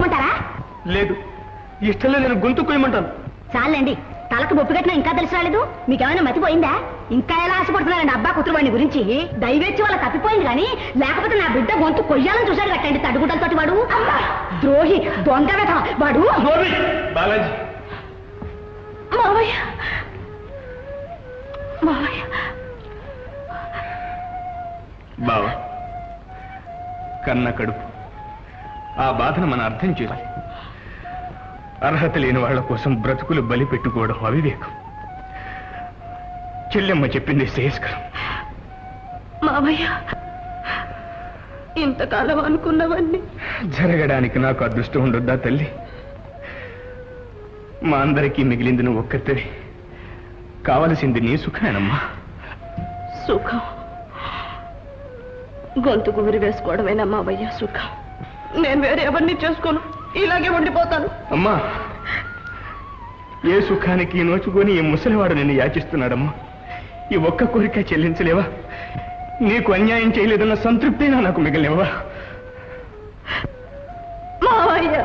చెప్పుకుంటారా లేదు. ఇష్టంలో నేను గొంతు కొయ్యమంటాను. చాలండి. తలకు బొప్పు కట్టినా ఇంకా తెలిసి రాలేదు. మీకేమైనా మతిపోయిందా ఇంకా ఎలా ఆశపడుతున్నారండి అబ్బా కూతురు వాడిని గురించి దయవేచ్చి వాళ్ళ తప్పిపోయింది కానీ లేకపోతే నా బిడ్డ గొంతు కొయ్యాలని చూశాడు కట్టండి తడుగుడ్డలతోటి వాడు. ద్రోహి దొంగ వెధ వాడు! బాలాజీ. మావయ్య! మావయ్య! బావా కన్న కడుపు. ఆ బాధను మనం అర్థం చేయాలి అర్హత లేని వాళ్ళ కోసం బ్రతుకులు బలి పెట్టుకోవడం అవివేకం. చెల్లెమ్మ చెప్పింది శ్రేయస్కరం. మావయ్య ఇంతకాలం అనుకున్నవన్నీ. జరగడానికి నాకు అదృష్టం ఉండొద్దా తల్లి? మా అందరికీ మిగిలింది నువ్వు ఒక్కతే కావలసింది నీ సుఖమేనమ్మా సుఖం. గొంతు గురి వేసుకోవడమేనా మావయ్య సుఖం? నేను వేరే ఎవరిని చేసుకోను. ఇలాగే ఉండిపోతాను. అమ్మా ఏ సుఖానికి నోచుకొని ఈ ముసలివాడు నిన్ను యాచిస్తున్నాడమ్మా? ఈ ఒక్క కోరిక చెల్లించలేవా? నీకు అన్యాయం చేయలేదన్న సంతృప్తినా నాకు మిగిలినవా? మావయ్య.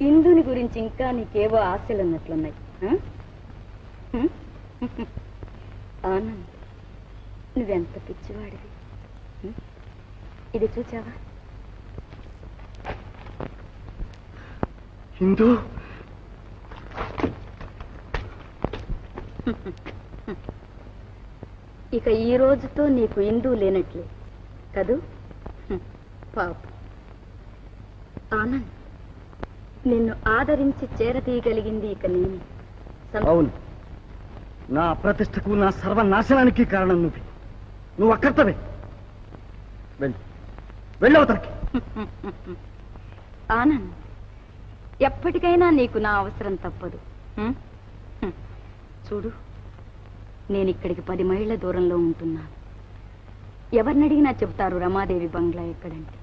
ఇందుని గురించి ఇంకా నీకేవో ఆశలు? హ్మ్? ఆనంద్ నువ్వెంత పిచ్చివాడివి? ఇది చూచావా? హిందూ? ఇక ఈ రోజుతో నీకు ఇందు లేనట్లే. కదూ? పాప. ఆనంద్ నిన్ను ఆదరించి చేరతీయగలిగింది ఇక నేను. అవును. నా అప్రతిష్టకు నా సర్వనాశనానికి కారణం నువ్వు. నువ్వు అక్కర్తవే వెళ్ళి. వెళ్ళవతలకి ఆనంద్ ఎప్పటికైనా నీకు నా అవసరం తప్పదు. చూడు నేను ఇక్కడికి పది మైళ్ళ దూరంలో ఉంటున్నాను. ఎవరిని అడిగినా చెబుతారు రమాదేవి బంగ్లా ఎక్కడంటే.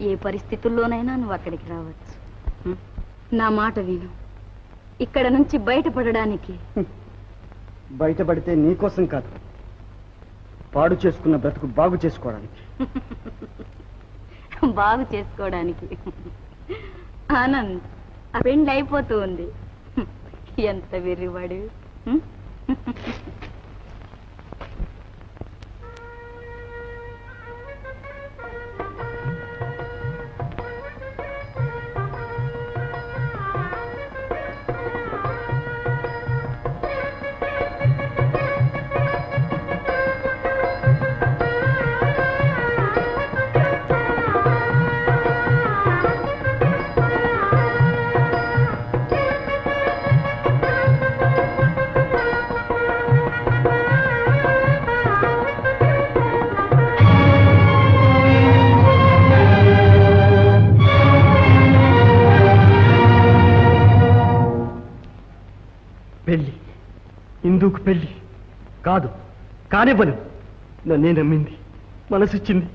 ఏ పరిస్థితుల్లోనైనా నువ్వు అక్కడికి రావచ్చు? నా మాట విను. ఇక్కడ నుంచి బయటపడడానికి. బయటపడితే నీకోసం కాదు. పాడు చేసుకున్న బ్రతుకు బాగు చేసుకోవడానికి. బాగు చేసుకోవడానికి. ఆనంద్ ఆ పెండ్లి అయిపోతూ ఉంది ఎంత వెర్రివాడు ఇందుకు పెళ్ళి. కాదు కానివ్వను. నన్నే నమ్మింది మనసిచ్చింది.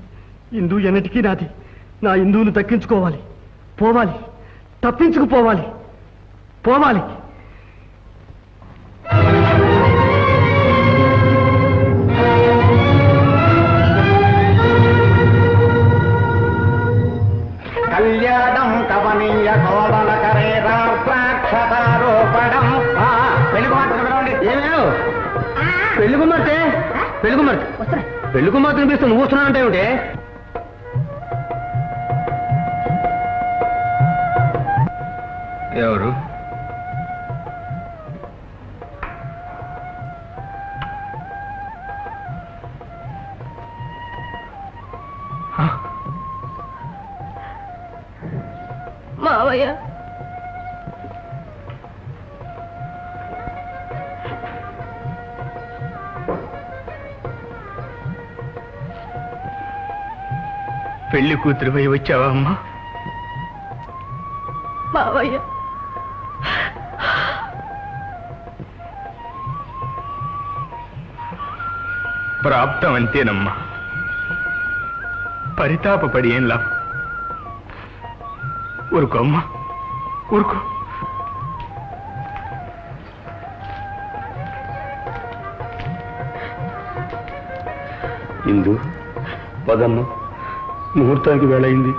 ఇందు ఎన్నటికీ నాది. నా ఇందువును దక్కించుకోవాలి. పోవాలి. తప్పించుకుపోవాలి. పోవాలి. పెళ్ళి కుమార్తె. పెళ్ళి కుమార్తె అనిపిస్తుంది. నువ్వు వస్తున్నావు అంటే ఏమిటి? ఎవరు? పెళ్ళి కూతురు పోయి వచ్చావా అమ్మా? మావయ్య. ప్రాప్తం అంతేనమ్మా. పరితాపపడి ఏం లాభం? ఊరుకోమ్మా ఊరుకో. ఇందు పదమ్మ. ముహూర్తానికి వేళయింది.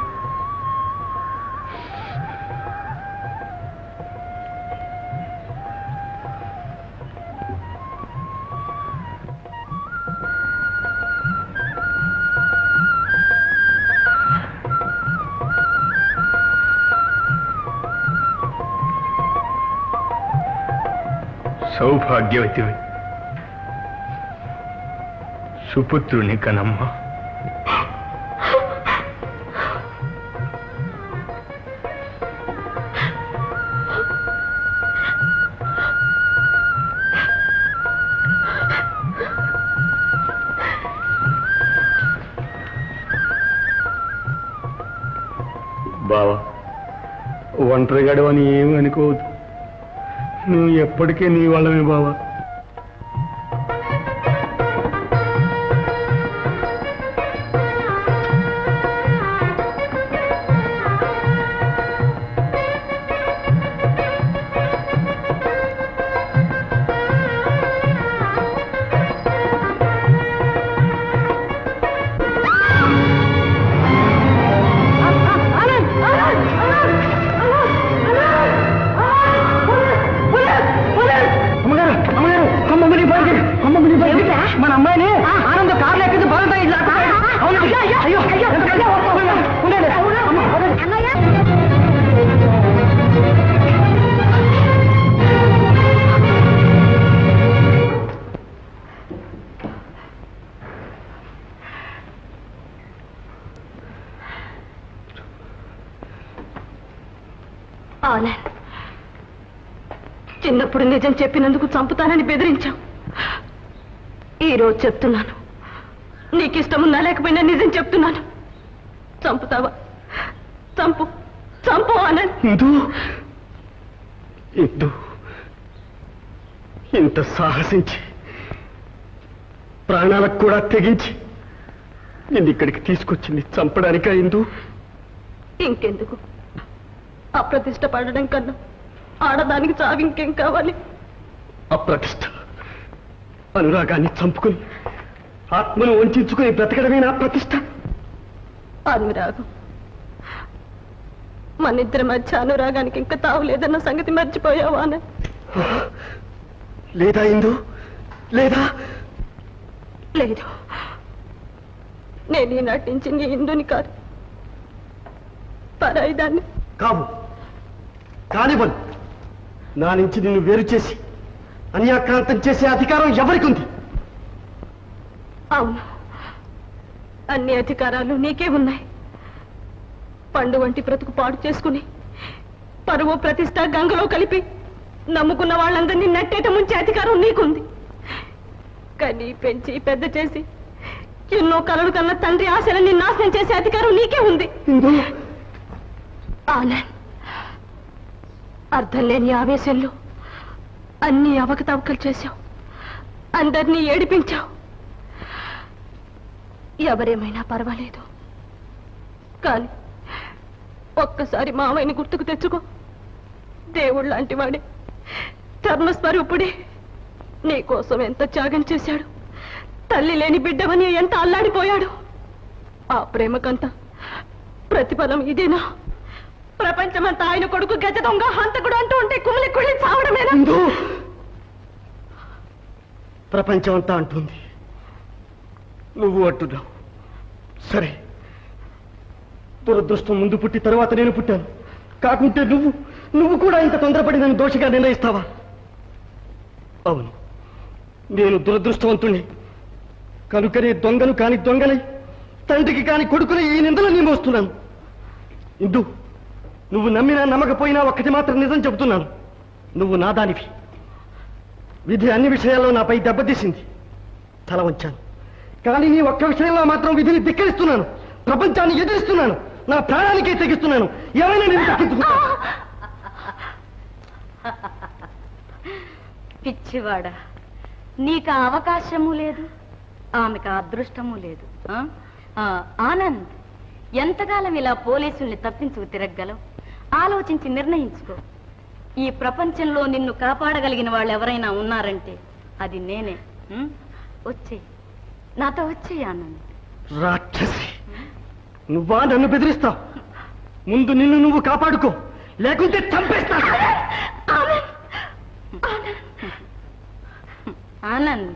సౌభాగ్యవతి. సుపుత్రుని కనమ్మ. ఒంటరిగాడు అని ఏమి అనుకోవద్దు. నువ్వు ఎప్పటికే నీ వాళ్ళమే బావా. చిన్నప్పుడు నిజం చెప్పినందుకు చంపుతానని బెదిరించావు. ఈ రోజు చెప్తున్నాను. నీకు ఇష్టమున్నా లేకపోయినా నిజం చెప్తున్నాను. చంపుతావా? చంపు. చంపు ఆనంద్. ఇందు. ఇంత సాహసించి ప్రాణాలకు కూడా తెగించి నిన్ను ఇక్కడికి తీసుకొచ్చింది చంపడానికా ఇందు? ఇంకెందుకు? అప్రతిష్ట పడడం కన్నా ఆడదానికి చావు ఇంకేం కావాలి? అప్రతిష్ట. అనురాగాన్ని చంపుకుని ఆత్మను వంచుకుని బ్రతకడమే నా ప్రతిష్ట. అనురాగం. మన ఇద్దరి మధ్య అనురాగానికి ఇంకా తావు లేదన్న సంగతి మర్చిపోయావా ఆనంద్ లేదా ఇందు? లేదా? లేదు. నేను ఈనాటి నుంచి నీ ఇందుని కాదు. పరాయిదాన్ని. కావు. కానివ్వను. నా నుంచి నిన్ను వేరు చేసి అన్యాక్రాంతం చేసే అధికారం ఎవరికి ఉంది అవును అన్ని అధికారాలు నీకే ఉన్నాయి. పండు వంటి బ్రతుకు పాడు చేసుకుని పరువు ప్రతిష్ట గంగలో కలిపి నమ్ముకున్న వాళ్ళందరినీ నట్టేట ముంచే అధికారం నీకుంది. కానీ పెంచి పెద్ద చేసి ఎన్నో కలలు కన్న తండ్రి ఆశలన్నీ నాశనం చేసే అధికారం నీకే ఉంది. ఆనంద్ అర్థం లేని ఆవేశంలో అన్ని అవకతవకలు చేశావు. అందరినీ ఏడిపించావు. ఎవరేమైనా పర్వాలేదు. కానీ ఒక్కసారి మావయ్యని గుర్తుకు తెచ్చుకో. దేవుడు లాంటి వాడే ధర్మస్వరూపుడే. నీకోసం ఎంత త్యాగం చేశాడు. తల్లి లేని బిడ్డవని ఎంత అల్లాడిపోయాడు. ఆ ప్రేమకంతా ప్రతిఫలం ఇదేనా? ప్రపంచమంతా ఆయన కొడుకు గజ దొంగ హంతకుడు అంటూ ఉంటే కుమిలి కుళ్ళి చావడమేనా? ఇందు ప్రపంచం అంతా అంటుంది. నువ్వు అంటున్నావు. సరే. దురదృష్టం ముందు పుట్టి తర్వాత నేను పుట్టాను. కాకుంటే నువ్వు నువ్వు కూడా ఇంత తొందరపడి నన్ను దోషిగా నిర్ణయిస్తావా? అవును. నేను దురదృష్టవంతుణ్ణి. కనుకనే దొంగను కాని దొంగనై తండ్రికి కాని కొడుకుని ఈ నిందలు నేను వస్తున్నాను ఇందు నువ్వు నమ్మినా నమ్మకపోయినా ఒక్కటి మాత్రం నిజం చెబుతున్నాను. నువ్వు నాదానివి. విధి అన్ని విషయాల్లో నాపై దెబ్బతీసింది తల వంచాను. కానీ నీ ఒక్క విషయంలో మాత్రం విధిని ధిక్కరిస్తున్నాను. ప్రపంచాన్ని ఎదిరిస్తున్నాను. నా ప్రాణానికే తెగిస్తున్నాను. ఏమైనా నేను దక్కించుకుంటాను పిచ్చివాడా నీకు ఆ అవకాశము లేదు ఆమెకు అదృష్టము లేదు. ఆ? ఆ, ఆనంద్ ఎంతకాలం ఇలా పోలీసుల్ని తప్పించుకు తిరగలవు ఆలోచించి నిర్ణయించుకో. ఈ ప్రపంచంలో నిన్ను కాపాడగలిగిన వాళ్ళు ఎవరైనా ఉన్నారంటే అది నేనే. ఉం? వచ్చేయ్ నాతో వచ్చేయ్ ఆనంద్. రాక్షసి. నువ్వా నన్ను బెదిరిస్తావు? ముందు నిన్ను నువ్వు కాపాడుకో. లేకుంటే చంపేస్తా ఆనంద్.